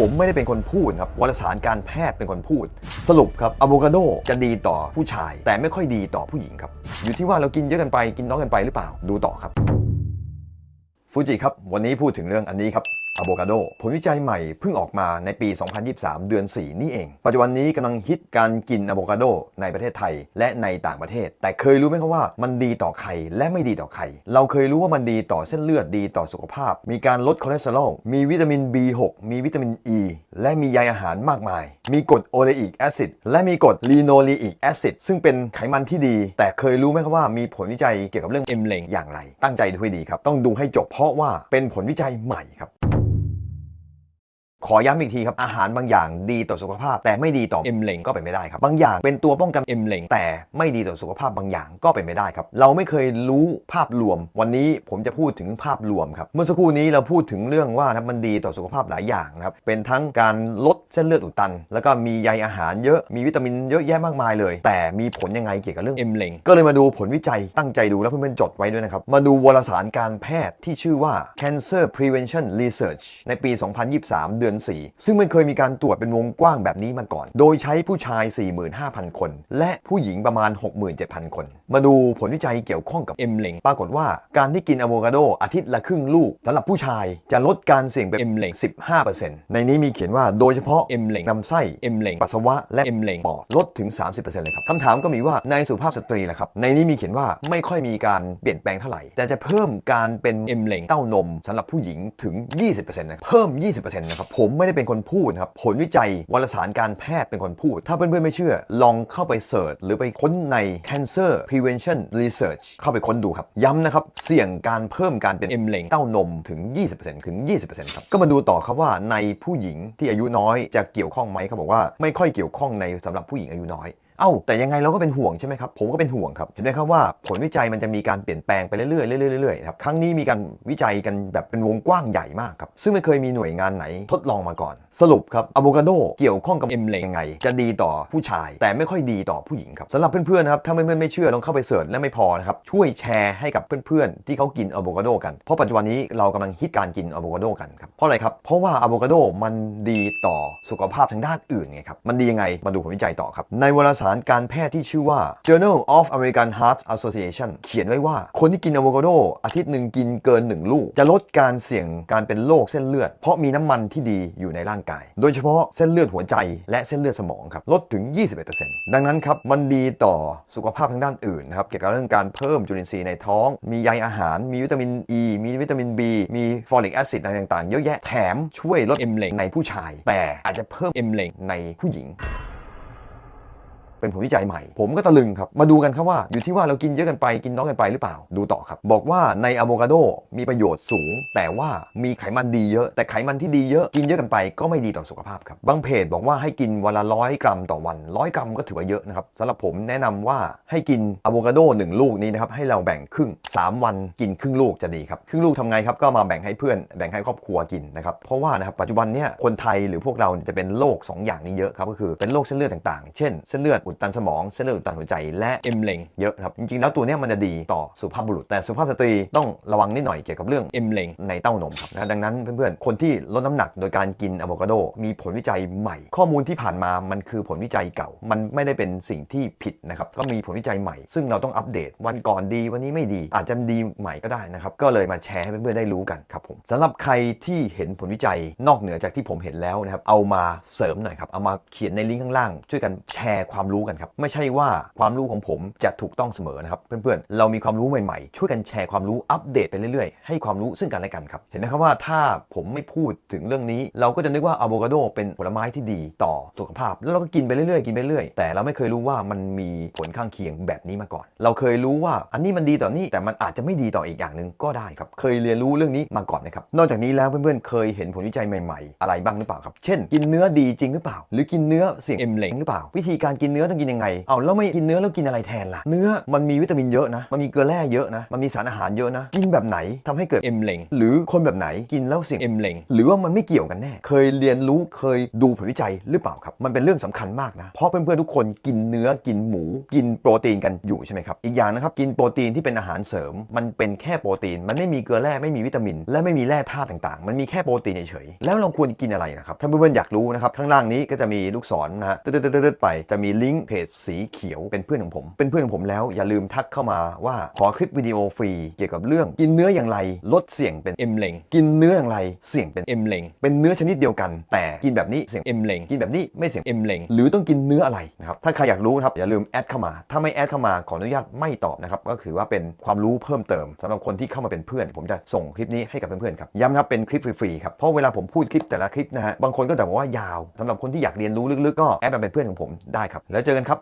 ผมไม่ได้เป็นคนพูดครับวารสารการแพทย์เป็นคนพูด สรุปครับอะโวคาโดจะดีต่อผู้ชาย แต่ไม่ค่อยดีต่อผู้หญิงครับอยู่ที่ว่าเรากินเยอะกันไปกินน้อยกันไปหรือเปล่าดูต่อครับฟูจิครับวันนี้พูดถึงเรื่องอันนี้ครับ อะโวคาโด ผลวิจัยใหม่เพิ่งออกมาในปี 2023 เดือน 4 นี่เอง ปัจจุบันนี้กำลังฮิตการกินอะโวคาโดในประเทศไทยและในต่างประเทศ แต่เคยรู้ไหมครับว่ามันดีต่อใครและไม่ดีต่อใคร เราเคยรู้ว่ามันดีต่อเส้นเลือดดีต่อสุขภาพ มีการลดคอเลสเตอรอล มีวิตามิน B6 มีวิตามิน E และมีใยอาหารมากมาย มีกรดโอเลอิกแอซิดและมีกรดลีโนลีอิกแอซิดซึ่งเป็นไขมันที่ดี แต่เคยรู้ไหมครับว่ามีผลวิจัยเกี่ยวกับเรื่องเอ็มเลงอย่างไร ตั้งใจดูให้ดีครับ ต้องดูให้จบเพราะว่าเป็นผลวิจัยใหม่ครับ ขอย้ำอีกทีครับ อาหารบางอย่างดีต่อสุขภาพ แต่ไม่ดีต่อเอ็มเลงก็เป็นไม่ได้ครับบางอย่างเป็นตัวป้องกันเอ็มเลงแต่ไม่ดีต่อสุขภาพบางอย่างก็เป็นไม่ได้ครับ เราไม่เคยรู้ภาพรวม วันนี้ผมจะพูดถึงภาพรวมครับเมื่อสักครู่นี้เราพูดถึงเรื่องว่านะมันดีต่อสุขภาพหลายอย่างนะครับเป็นทั้งการลดเส้นเลือดอุดตัน แล้วก็มีใยอาหารเยอะมีวิตามินเยอะแยะมากมายเลย แต่มีผลยังไงเกี่ยวกับเรื่องเอ็มเลงก็เลยมาดูผลวิจัยตั้งใจดูแล้วเพื่อนๆจดไว้ด้วยนะครับมาดูวารสารการแพทย์ที่ชื่อว่า Cancer Prevention Research ในปี 2023 เดือน4 ซึ่งไม่เคยมีการตรวจเป็นวงกว้างแบบนี้มาก่อน โดยใช้ผู้ชาย 45,000 คน และผู้หญิงประมาณ 67,000 คน มาดูผลวิจัยเกี่ยวข้องกับเอ็มเลงปรากฏว่าการที่กินอะโวคาโดอาทิตย์ละครึ่งลูกสำหรับผู้ชายจะลดการเสี่ยงเป็นเอ็มเลง15%ในนี้มีเขียนว่าโดยเฉพาะเอ็มเลงลำไส้เอ็มเลงปัสสาวะและเอ็มเลงปอดลดถึง 30%เลยครับคำถามก็มีว่าในสุภาพสตรีล่ะครับในนี้มีเขียนว่าไม่ค่อยมีการเปลี่ยนแปลงเท่าไหร่ แต่จะเพิ่มการเป็นเอ็มเลงเต้านมสำหรับผู้หญิงถึง 20%นะเพิ่ม 20%นะครับผผมไม่ได้เป็นคนพูดครับผลวิจัยวารสารการแพทย์เป็นคนพูด ถ้าเพื่อนๆไม่เชื่อ ลองเข้าไปเสิร์ชหรือไปค้นใน Cancer Prevention Research เข้าไปค้นดูครับ ย้ำนะครับ เสี่ยงการเพิ่มการเป็นเอ็มเลงเต้านมถึง 20%ถึง 20%ครับ ก็มาดูต่อครับว่าในผู้หญิงที่อายุน้อยจะเกี่ยวข้องไหมเขาบอกว่าไม่ค่อยเกี่ยวข้องในสำหรับผู้หญิงอายุน้อย เอ้าแต่ยังไงเราก็เป็นห่วงใช่ไหมครับผมก็เป็นห่วงครับเห็นไหมครับว่าผลวิจัยมันจะมีการเปลี่ยนแปลงไปเรื่อยๆเรื่อยๆเรื่อยๆครับครั้งนี้มีการวิจัยกันแบบเป็นวงกว้างใหญ่มากครับซึ่งไม่เคยมีหน่วยงานไหนทดลองมาก่อน สรุปครับอะโวคาโดเกี่ยวข้องกับเอ็มเลงยังไง จะดีต่อผู้ชาย แต่ไม่ค่อยดีต่อผู้หญิงครับสำหรับเพื่อนๆนะครับถ้าเพื่อนๆไม่เชื่อลองเข้าไปเสิร์ชและไม่พอนะครับช่วยแชร์ให้กับเพื่อนๆที่เขากินอะโวคาโดกันเพราะปัจจุบันนี้เรากำลังฮิตการกินอะโวคาโดกันครับเพราะอะไรครับเพราะว่าอะโวคาโดมันดีต่อสุขภาพทางด้านอื่นไงครับมันดียังไงมาดูผลวิจัยต่อครับในวารสารการแพทย์ที่ชื่อว่า Journal of American Heart Association เขียนไว้ว่า คนที่กินอะโวคาโดอาทิตย์หนึ่งกินเกิน 1 ลูก จะลดการเสี่ยงการเป็นโรคเส้นเลือด เพราะมีน้ำมันที่ดีอยู่ในร่างกาย โดยเฉพาะเส้นเลือดหัวใจและเส้นเลือดสมองครับลดถึง 21%ดังนั้นครับมันดีต่อสุขภาพทางด้านอื่นนะครับเกี่ยวกับเรื่องการเพิ่มจุลินทรีย์ในท้อง มีใยอาหาร มีวิตามิน E มีวิตามิน B มีฟอลิกแอซิดต่างๆ เยอะแยะแถมช่วยลดเอ็มเลงในผู้ชาย แต่อาจจะเพิ่มเอ็มเลงในผู้หญิง เป็นผลวิจัยใหม่ ผมก็ตะลึงครับ มาดูกันครับว่า อยู่ที่ว่าเรากินเยอะกันไปกินน้อยกันไปหรือเปล่า ดูต่อครับ บอกว่าในอะโวคาโดมีประโยชน์สูง แต่ว่ามีไขมันดีเยอะ แต่ไขมันที่ดีเยอะกินเยอะกันไปก็ไม่ดีต่อสุขภาพครับ บางเพจบอกว่าให้กินวันละร้อยกรัมต่อวันร้อยกรัมก็ถือว่าเยอะนะครับสำหรับผมแนะนำว่าให้กินอะโวคาโดหนึ่งลูกนี้นะครับให้เราแบ่งครึ่ง 3 วันกินครึ่งลูกจะดีครับครึ่งลูกทำไงครับก็มาแบ่งให้เพื่อนแบ่งให้ครอบครัวกินนะครับเพราะว่านะครับปัจจุบันเนี่ยคนไทยหรือพวกเราจะเป็นโรคสองอย่างนี้เยอะครับก็คือเป็นโรคเส้นเลือดต่างๆ เช่นเส้นเลือดอุดตันสมองเส้นเลือดอุดตันหัวใจและเอ็มเลงเยอะครับจริงๆแล้วตัวเนี้ยมันจะดีต่อสุภาพบุรุษ แต่สุภาพสตรีต้องระวังนิดหน่อยเกี่ยวกับเรื่องเอ็มเลงในเต้านมครับนะดังนั้นเพื่อนๆคนที่ลดน้ำหนักโดยการกินอะโวคาโดมีผลวิจัยใหม่ ข้อมูลที่ผ่านมามันคือผลวิจัยเก่า มันไม่ได้เป็นสิ่งที่ผิดนะครับก็มีผลวิจัยใหม่ ซึ่งเราต้องอัปเดตวันก่อนดีวันนี้ไม่ดี อาจจะดีใหม่ก็ได้นะครับก็เลยมาแชร์ให้เพื่อนๆได้รู้กันครับผมสำหรับใครที่เห็นผลวิจัยนอกเหนือจากที่ผมเห็นแล้วนะครับเอามาเสริมหน่อยครับเอามาเขียนในลิงก์ข้างล่างช่วยกันแชร์ความรู้กันครับ ไม่ใช่ว่าความรู้ของผมจะถูกต้องเสมอนะครับเพื่อนๆ เรามีความรู้ใหม่ๆ ช่วยกันแชร์ความรู้อัปเดตไปเรื่อยๆ ให้ความรู้ซึ่งกันและกันครับ เห็นไหมครับว่าถ้าผมไม่พูดถึงเรื่องนี้ เราก็จะนึกว่าอะโวคาโดเป็นผลไม้ที่ดีต่อสุขภาพ แล้วเราก็กินไปเรื่อยๆ กินไปเรื่อยแต่เราไม่เคยรู้ว่ามันมีผลข้างเคียงแบบนี้มาก่อน เราเคยรู้ว่าอันนี้มันดีต่อนี่แต่มันอาจจะไม่ดีต่ออีกอย่างหนึ่งก็ได้ครับ เคยเรียนรู้เรื่องนี้มาก่อนนะครับ นอกจากนี้แล้วเพื่อนๆ เคยเห็นผลวิจัยใหม่ ๆ อะไรบ้างหรือเปล่าครับ เช่น กินเนื้อดีจริงหรือเปล่า หรือกินเนื้อเสี่ยงเอ็มเหลงหรือเปล่า วิธีการกินเนื้อต้องกินยังไง เอาแล้วไม่กินเนื้อแล้วกินอะไรแทนล่ะ เนื้อมันมีวิตามินเยอะนะ มันมีเกลือแร่เยอะนะ มันมีสารอาหารเยอะนะ กินแบบไหนทำให้เกิดเอ็มเล็งหรือคนแบบไหนกินแล้วเสี่ยงเอ็มเล็งหรือว่ามันไม่เกี่ยวกันแน่ เคยเรียนรู้เคยดูผลวิจัยหรือเปล่าครับ มันเป็นเรื่องสำคัญมากนะ เพราะเพื่อนๆทุกคนกินเนื้อกินหมู กินโปรตีนกันอยู่ใช่ไหมครับ อีกอย่างนะครับกินโปรตีนที่เป็นอาหารเสริม มันเป็นแค่โปรตีน มันไม่มีเกลือแร่ไม่มีวิตามิน และไม่มีแร่ธาตุต่างๆ มันมีแค่โปรตีนเฉยๆแล้วเราควรกินอะไรนะครับถ้าเพื่อนๆอยากรู้นะครับข้างล่างนี้ก็จะมีลูกศรนะฮะตึ๊ดๆๆๆไปจะมีลิงก์เพจสีเขียวเป็นเพื่อนของผม เป็นเพื่อนของผมแล้วอย่าลืมทักเข้ามาว่าขอคลิปวิดีโอฟรีเกี่ยวกับเรื่อง กินเนื้ออย่างไรลดเสี่ยงเป็นเอ็มเลงกินเนื้ออย่างไรเสี่ยงเป็นเอ็มเลงเป็นเนื้อชนิดเดียวกัน แต่กินแบบนี้เสี่ยงเอ็มเลงกินแบบนี้ไม่เสี่ยงเอ็มเลงหรือต้องกินเนื้ออะไรนะครับถ้าใครอยากรู้นะครับอย่าลืมแอดเข้ามา ถ้าไม่แอดเข้ามาขออนุญาตไม่ตอบนะครับก็คือว่าเป็นความรู้เพิ่มเติมสำหรับคนที่เข้ามาเป็นเพื่อน ผมจะส่งคลิปนี้ให้กับเพื่อนๆครับย้ำครับเป็นคลิปฟรีๆครับเพราะเวลาผมพูดคลิปแต่ละคลิปนะฮะบางคนก็จะบอกว่ายาวสำหรับคนที่อยากเรียนรู้ลึกๆก็แอดมาเป็นเพื่อนของผมได้ครับแล้วเจอกันครับ